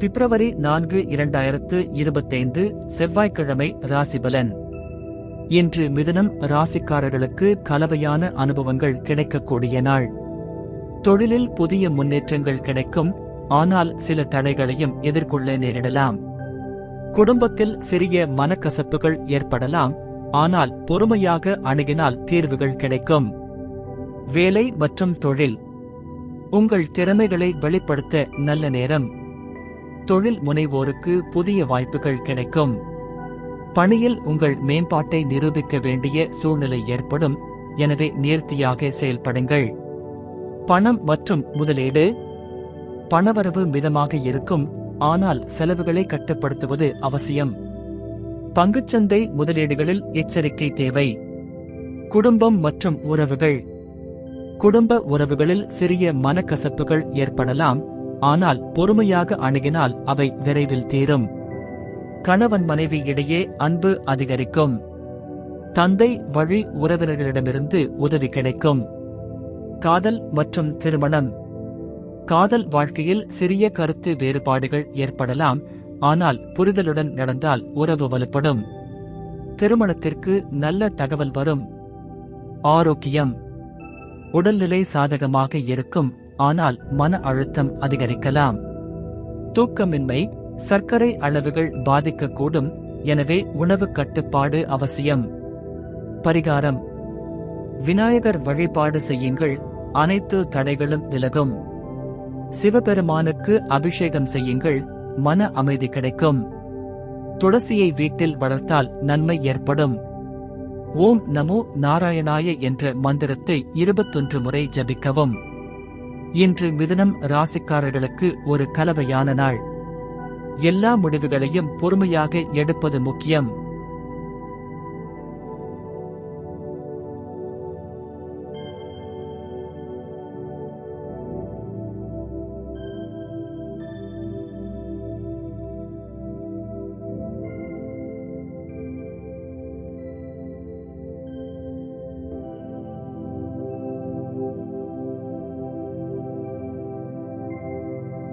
பிப்ரவரி நான்கு இரண்டாயிரத்து இருபத்தைந்து செவ்வாய்க்கிழமை ராசிபலன் இன்று மிதனம் ராசிக்காரர்களுக்கு கலவையான அனுபவங்கள் கிடைக்கக்கூடிய நாள். தொழிலில் புதிய முன்னேற்றங்கள் கிடைக்கும் ஆனால் சில தடைகளையும் எதிர்கொள்ள நேரிடலாம். குடும்பத்தில் சிறிய மனக்கசப்புகள் ஏற்படலாம் ஆனால் பொறுமையாக அணுகினால் தீர்வுகள் கிடைக்கும். வேலை மற்றும் தொழில். உங்கள் திறமைகளை வெளிப்படுத்த நல்ல நேரம். தொழில் முனைவோருக்கு புதிய வாய்ப்புகள் கிடைக்கும். பணியில் உங்கள் மேம்பாட்டை நிரூபிக்க வேண்டிய சூழ்நிலை ஏற்படும். எனவே நேர்த்தியாக செயல்படுங்கள். பணம் மற்றும் முதலீடு. பணவரவு மிதமாக இருக்கும். ஆனால் செலவுகளை கட்டுப்படுத்துவது அவசியம். பங்குச்சந்தை முதலீடுகளில் எச்சரிக்கை தேவை. குடும்பம் மற்றும் உறவுகள். குடும்ப உறவுகளில் சிறிய மனக்கசப்புகள் ஏற்படலாம். ஆனால் பொறுமையாக அணுகினால் அவை விரைவில் தீரும். கணவன் மனைவி இடையே அன்பு அதிகரிக்கும். தந்தை வழி உறவினர்களிடமிருந்து உதவி கிடைக்கும். காதல் மற்றும் திருமணம். காதல் வாழ்க்கையில் சிறிய கருத்து வேறுபாடுகள் ஏற்படலாம் ஆனால் புரிதலுடன் நடந்தால் உறவு வலுப்படும். திருமணத்திற்கு நல்ல தகவல் வரும். ஆரோக்கியம். உடல்நிலை சாதகமாக இருக்கும். ஆனால் மன அழுத்தம் அதிகரிக்கலாம். தூக்கமின்மை சர்க்கரை அளவுகள் பாதிக்கக்கூடும் எனவே உணவு கட்டுப்பாடு அவசியம். பரிகாரம். விநாயகர் வழிபாடு செய்யுங்கள் அனைத்து தடைகளும் விலகும். சிவபெருமானுக்கு அபிஷேகம் செய்யுங்கள் மன அமைதி கிடைக்கும். துளசியை வீட்டில் வளர்த்தால் நன்மை ஏற்படும். ஓம் நமோ நாராயணாய என்ற மந்திரத்தை இருபத்தொன்று முறை ஜபிக்கவும். இன்று மிதுனம் ராசிக்காரர்களுக்கு ஒரு கலவையான நாள். எல்லா முடிவுகளையும் பொறுமையாக எடுப்பது முக்கியம்.